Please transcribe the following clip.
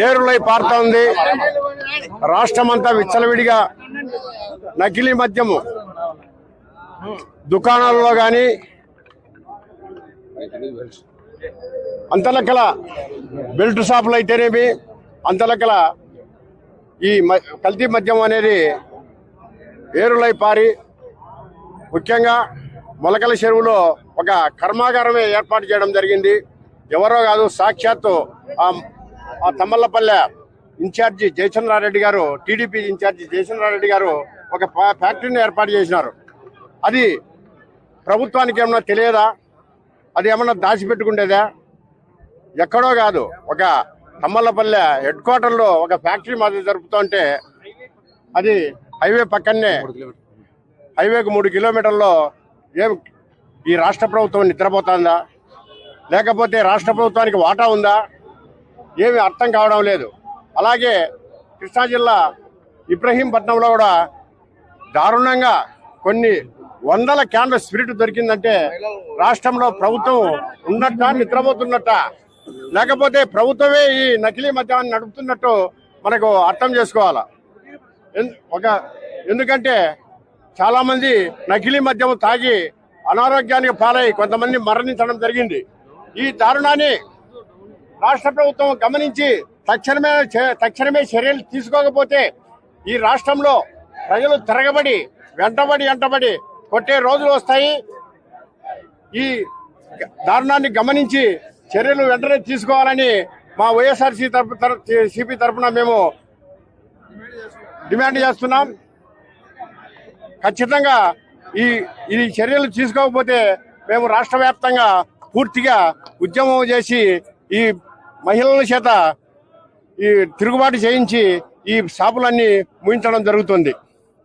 ఏరులై పారుతోంది రాష్ట్రమంతా విచ్చలవిడిగా నకిలీ మద్యము దుకాణాల్లో కానీ అంతలకల బెల్ట్ షాపులు అయితేనేమి అంతలకల ఈ మ- కల్తీ మద్యం అనేది ఏరులై పారి ముఖ్యంగా మొలకల చెరువులో ఒక కర్మాగారమే ఏర్పాటు చేయడం జరిగింది. ఎవరో కాదు సాక్షాత్తు ఆ ఆ తమ్మల్లపల్లె ఇన్ఛార్జి జయచంద్రారెడ్డి గారు టీడీపీ ఇన్ఛార్జి జయచంద్రారెడ్డి గారు ఒక ఫ్యా- ఫ్యాక్టరీని ఏర్పాటు చేసినారు. అది ప్రభుత్వానికి ఏమన్నా తెలియదా? అది ఏమన్నా దాచిపెట్టుకుండేదా? ఎక్కడో కాదు. ఒక తమ్మల్లపల్లె హెడ్ క్వార్టర్లో ఒక ఫ్యాక్టరీ మాది జరుపుతుంటే అది హైవే పక్కనే హైవేకు మూడు కిలోమీటర్లో ఏం ఈ రాష్ట్ర ప్రభుత్వం నిద్రపోతుందా? లేకపోతే రాష్ట్ర ప్రభుత్వానికి వాటా ఉందా? ఏమి అర్థం కావడం లేదు. అలాగే కృష్ణా జిల్లా ఇబ్రహీంపట్నంలో కూడా దారుణంగా కొన్ని వందల క్యాన్ల స్పిరిట్ దొరికిందంటే రాష్ట్రంలో ప్రభుత్వం ఉన్నట్ట నిద్రపోతున్నట్ట? లేకపోతే ప్రభుత్వమే ఈ నకిలీ మద్యాన్ని నడుపుతున్నట్టు మనకు అర్థం చేసుకోవాలి? ఎన్- ఒక ఎందుకంటే చాలామంది నకిలీ మద్యం తాగి అనారోగ్యానికి పాలై కొంతమంది మరణించడం జరిగింది. ఈ దారుణాన్ని రాష్ట్ర ప్రభుత్వం గమనించి తక్షణమే తక్షణమే చర్యలు తీసుకోకపోతే ఈ రాష్ట్రంలో ప్రజలు తిరగబడి వెంటబడి వెంటబడి కొట్టే రోజులు వస్తాయి. ఈ దారుణాన్ని గమనించి చర్యలు వెంటనే తీసుకోవాలని మా వైఎస్ఆర్సీ తరపు తర- సిపి తరఫున మేము డిమాండ్ చేస్తున్నాం. ఖచ్చితంగా ఈ ఈ చర్యలు తీసుకోకపోతే మేము రాష్ట్ర వ్యాప్తంగా పూర్తిగా ఉద్యమం చేసి ఈ మహిళల చేత ఈ తిరుగుబాటు చేయించి ఈ షాపులన్నీ ముగించడం జరుగుతుంది.